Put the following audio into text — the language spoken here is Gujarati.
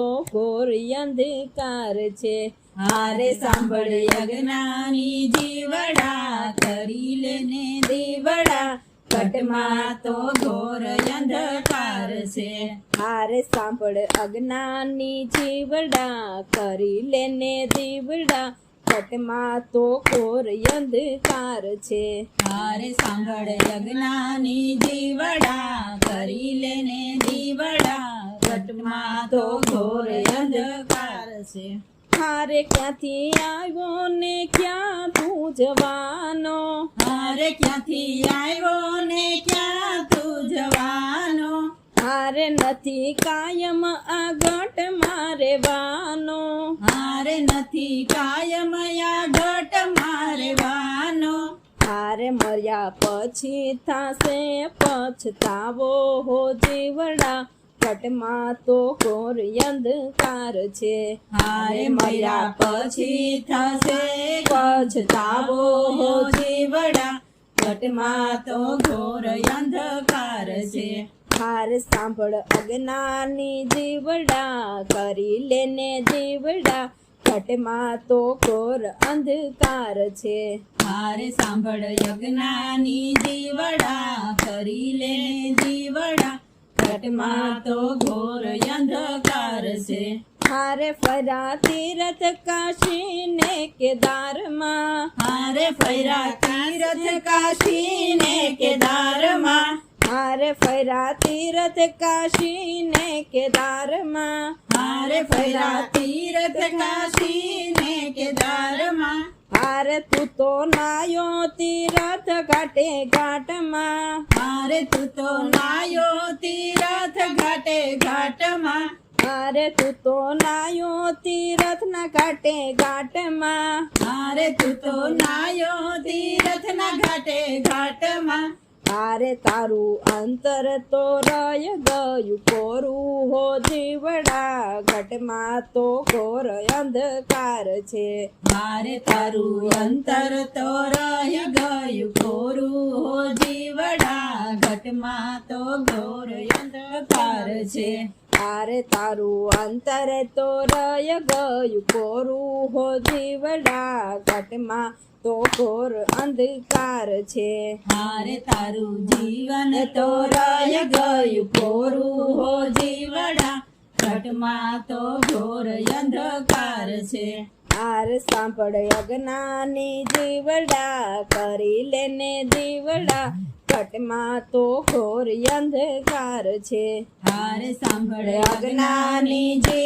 ઘોર અંધકાર છે. હારે સાંભળ અજ્ઞાની જીવડા કરી લેને દીવડા. કટમાં તો ઘોર અંધકાર છે. હારે સાંભળ અજ્ઞાની જીવડા કરી લેને દીવડા. કટમાં તો ઘોર અંધકાર છે. હારે સાંભળ અજ્ઞાની જીવડા કરી લેને દીવડા. ઘટમાં તો ઘોર અંધકાર છે. હારે ક્યાંથી આવ્યો ને ક્યાં તું જવાનો? હારે ક્યાંથી આવ્યો ને ક્યાં તું જવાનો? હારે નથી કાયમ આ ગટ મારેવાનો. હારે નથી કાયમ આ ઘટ મારેવાનો. હારે મર્યા પછી થાશે પછતાવો હો જીવડા. ઘટમાં તો ઘોર અંધકાર છે. હારે મર્યા પછી થશે પછતાવો હો જીવડા. ઘટમાં તો ઘોર અંધકાર છે. હાર સાંભળ અજ્ઞાની જીવડા કરી લેને જીવડા. ઘટમાં તો ઘોર અંધકાર છે. હારે સાંભળ અજ્ઞાની જીવડા કરી લે જીવડા ઘટમાં તો ઘોર અંધકાર છે. હારે ફરા તીરથ કાશી ને કેદારમાં. હારે ફરા તીરથ કાશી ને કેદારમાં. હારે ફરા તીરથ કાશી ને કેદારમાં. હારે ફરા તીરથ કાશી હારે તું તો નાયો તીરથ ઘાટે ઘાટમાં હારે તું તો નાયો તીરથ ઘાટે ઘાટમાં હારે તું તો નાયો તીરથ ના ઘાટે ઘાટમાં હારે તું તો નાયો તીરથ ના ઘાટે ઘાટમાં હારે તારું અંતર તો રય ગયું, કોરું હો જીવડા ઘટમાં તો ઘોર અંધકાર છે. મારે તારું અંતર તો રય ગયું, કોરું હો જીવડા ઘટમાં તો ઘોર અંધકાર છે. હારે તારું અંતર તો રય ગયું. કોરું હો જીવડા ઘટમાં તો ઘોર અંધકાર છે. હારે તારું જીવન તો રય ગયું. કોરું હો જીવડા ઘટમાં તો ઘોર અંધકાર છે. આર સાંભળ અજ્ઞાની જીવડા કરી લેને જીવડા. ઘટમાં તો ઘોર અંધકાર છે. હાર સાંભળે અજ્ઞાની જીવ